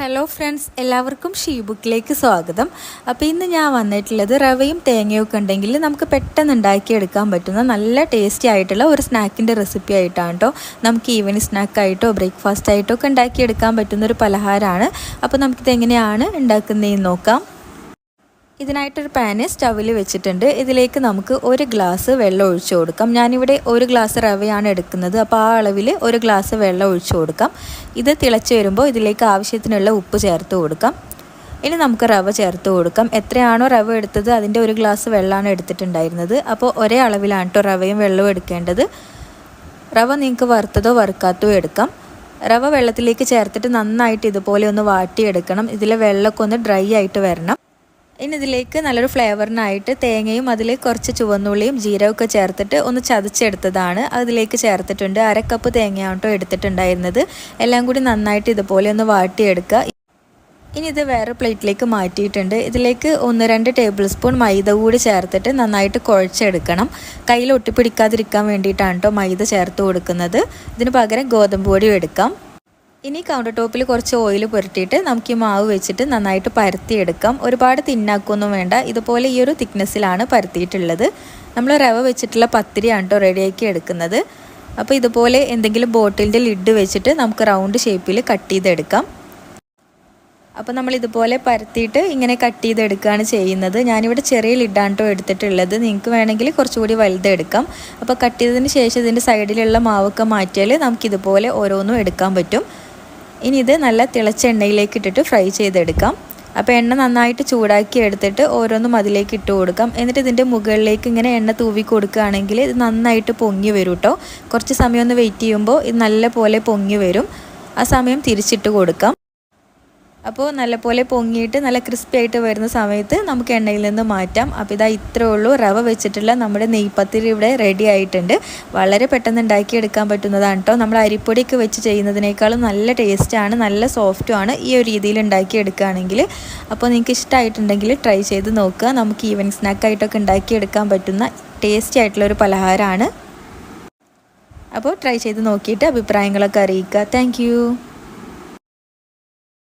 Hello friends എല്ലാവർക്കും ഷീബുക്കിലേക്ക് സ്വാഗതം. അപ്പോൾ ഇന്ന് ഞാൻ വന്നിട്ടുള്ളത് റവയും തേങ്ങയും ഒക്കെ ഉണ്ടെങ്കിൽ നമുക്ക് പെട്ടെന്ന് ഉണ്ടാക്കിയെടുക്കാൻ പറ്റുന്ന നല്ല ടേസ്റ്റി ആയിട്ടുള്ള ഒരു സ്നാക്കിന്റെ റെസിപ്പി ആയിട്ടാണ് കേട്ടോ. നമുക്ക് ഈവനിങ് സ്നാക്കായിട്ടോ ബ്രേക്ക്ഫാസ്റ്റ് ആയിട്ടോ ഒക്കെ ഉണ്ടാക്കിയെടുക്കാൻ പറ്റുന്ന ഒരു പലഹാരമാണ്. അപ്പോൾ നമുക്കിത് എങ്ങനെയാണ് ഉണ്ടാക്കുന്നതെന്ന് നോക്കാം. ഇതിനായിട്ടൊരു പാന് സ്റ്റവിൽ വെച്ചിട്ടുണ്ട്. ഇതിലേക്ക് നമുക്ക് ഒരു ഗ്ലാസ് വെള്ളം ഒഴിച്ചു കൊടുക്കാം. ഞാനിവിടെ ഒരു ഗ്ലാസ് റവയാണ് എടുക്കുന്നത്. അപ്പോൾ ആ അളവിൽ ഒരു ഗ്ലാസ് വെള്ളം ഒഴിച്ചു കൊടുക്കാം. ഇത് തിളച്ച് വരുമ്പോൾ ഇതിലേക്ക് ആവശ്യത്തിനുള്ള ഉപ്പ് ചേർത്ത് കൊടുക്കാം. ഇനി നമുക്ക് റവ ചേർത്ത് കൊടുക്കാം. എത്രയാണോ റവ എടുത്തത് അതിന്റെ ഒരു ഗ്ലാസ് വെള്ളമാണ് എടുത്തിട്ടുണ്ടായിരുന്നത്. അപ്പോൾ ഒരേ അളവിലാണ് കേട്ടോ റവയും വെള്ളവും എടുക്കേണ്ടത്. റവ നിങ്ങൾക്ക് വറുത്തതോ വറുക്കാത്തതോ എടുക്കാം. റവ വെള്ളത്തിലേക്ക് ചേർത്തിട്ട് നന്നായിട്ട് ഇതുപോലെ ഒന്ന് വാട്ടിയെടുക്കണം. ഇതിലെ വെള്ളമൊക്കെ ഒന്ന് ഡ്രൈ ആയിട്ട് വരണം. ഇനി ഇതിലേക്ക് നല്ലൊരു ഫ്ലേവറിനായിട്ട് തേങ്ങയും അതിൽ കുറച്ച് ചുവന്നുള്ളിയും ജീരകമൊക്കെ ചേർത്തിട്ട് ഒന്ന് ചതച്ചെടുത്തതാണ്. അതിലേക്ക് ചേർത്തിട്ടുണ്ട് അര കപ്പ് തേങ്ങയാണ് കേട്ടോ എടുത്തിട്ടുണ്ടായിരുന്നത്. എല്ലാം കൂടി നന്നായിട്ട് ഇതുപോലെ ഒന്ന് വാട്ടിയെടുക്കുക. ഇനി ഇത് വേറെ പ്ലേറ്റിലേക്ക് മാറ്റിയിട്ടുണ്ട്. ഇതിലേക്ക് ഒന്ന് രണ്ട് ടേബിൾ സ്പൂൺ മൈദ കൂടി ചേർത്തിട്ട് നന്നായിട്ട് കുഴച്ചെടുക്കണം. കയ്യിൽ ഒട്ടിപ്പിടിക്കാതിരിക്കാൻ വേണ്ടിയിട്ടാണ് കേട്ടോ മൈദ ചേർത്ത് കൊടുക്കുന്നത്. ഇതിന് പകരം ഗോതമ്പ് പൊടിയും എടുക്കാം. ഇനി കൗണ്ടർ ടോപ്പിൽ കുറച്ച് ഓയിൽ പുരട്ടിയിട്ട് നമുക്ക് ഈ മാവ് വെച്ചിട്ട് നന്നായിട്ട് പരത്തിയെടുക്കാം. ഒരുപാട് തിന്നാക്കൊന്നും വേണ്ട. ഇതുപോലെ ഈ ഒരു തിക്നെസ്സിലാണ് പരത്തിയിട്ടുള്ളത്. നമ്മൾ റവ വെച്ചിട്ടുള്ള പത്തിരിയാണ് കേട്ടോ റെഡിയാക്കി എടുക്കുന്നത്. അപ്പോൾ ഇതുപോലെ എന്തെങ്കിലും ബോട്ടിലിന്റെ ലിഡ് വെച്ചിട്ട് നമുക്ക് റൗണ്ട് ഷേപ്പിൽ കട്ട് ചെയ്തെടുക്കാം. അപ്പോൾ നമ്മൾ ഇതുപോലെ പരത്തിയിട്ട് ഇങ്ങനെ കട്ട് ചെയ്തെടുക്കുകയാണ് ചെയ്യുന്നത്. ഞാനിവിടെ ചെറിയ ലിഡാണ് കേട്ടോ എടുത്തിട്ടുള്ളത്. നിങ്ങൾക്ക് വേണമെങ്കിൽ കുറച്ചുകൂടി വലുതെടുക്കാം. അപ്പോൾ കട്ട് ചെയ്തതിന് ശേഷം ഇതിന്റെ സൈഡിലുള്ള മാവൊക്കെ മാറ്റിയാൽ നമുക്കിതുപോലെ ഓരോന്നും എടുക്കാൻ പറ്റും. ഇനി ഇത് നല്ല തിളച്ച എണ്ണയിലേക്ക് ഇട്ടിട്ട് ഫ്രൈ ചെയ്തെടുക്കാം. അപ്പോൾ എണ്ണ നന്നായിട്ട് ചൂടാക്കി എടുത്തിട്ട് ഓരോന്നും അതിലേക്ക് ഇട്ട് കൊടുക്കാം. എന്നിട്ട് ഇതിന്റെ മുകളിലേക്ക് ഇങ്ങനെ എണ്ണ തൂവി കൊടുക്കുകയാണെങ്കിൽ ഇത് നന്നായിട്ട് പൊങ്ങി വരും കേട്ടോ കുറച്ച് സമയം ഒന്ന് വെയിറ്റ് ചെയ്യുമ്പോൾ ഇത് നല്ല പോലെ പൊങ്ങി വരും. ആ സമയം തിരിച്ചിട്ട് കൊടുക്കാം. അപ്പോൾ നല്ലപോലെ പൊങ്ങിയിട്ട് നല്ല ക്രിസ്പി ആയിട്ട് വരുന്ന സമയത്ത് നമുക്ക് എണ്ണയിൽ നിന്ന് മാറ്റാം. അപ്പോൾ ഇതാ ഇത്രേ ഉള്ളൂ. റവ വെച്ചിട്ടുള്ള നമ്മുടെ നെയ്പ്പത്തിരി ഇവിടെ റെഡി ആയിട്ടുണ്ട്. വളരെ പെട്ടെന്ന് ഉണ്ടാക്കിയെടുക്കാൻ പറ്റുന്നതാണ് കേട്ടോ നമ്മൾ അരിപ്പൊടിയൊക്കെ വെച്ച് ചെയ്യുന്നതിനേക്കാളും നല്ല ടേസ്റ്റാണ് നല്ല സോഫ്റ്റുമാണ് ഈ ഒരു രീതിയിൽ ഉണ്ടാക്കിയെടുക്കുകയാണെങ്കിൽ. അപ്പോൾ നിങ്ങൾക്ക് ഇഷ്ടമായിട്ടുണ്ടെങ്കിൽ ട്രൈ ചെയ്ത് നോക്കുക. നമുക്ക് ഈവനിങ് സ്നാക്കായിട്ടൊക്കെ ഉണ്ടാക്കിയെടുക്കാൻ പറ്റുന്ന ടേസ്റ്റി ആയിട്ടുള്ളൊരു പലഹാരമാണ്. അപ്പോൾ ട്രൈ ചെയ്ത് നോക്കിയിട്ട് അഭിപ്രായങ്ങളൊക്കെ അറിയിക്കുക. താങ്ക്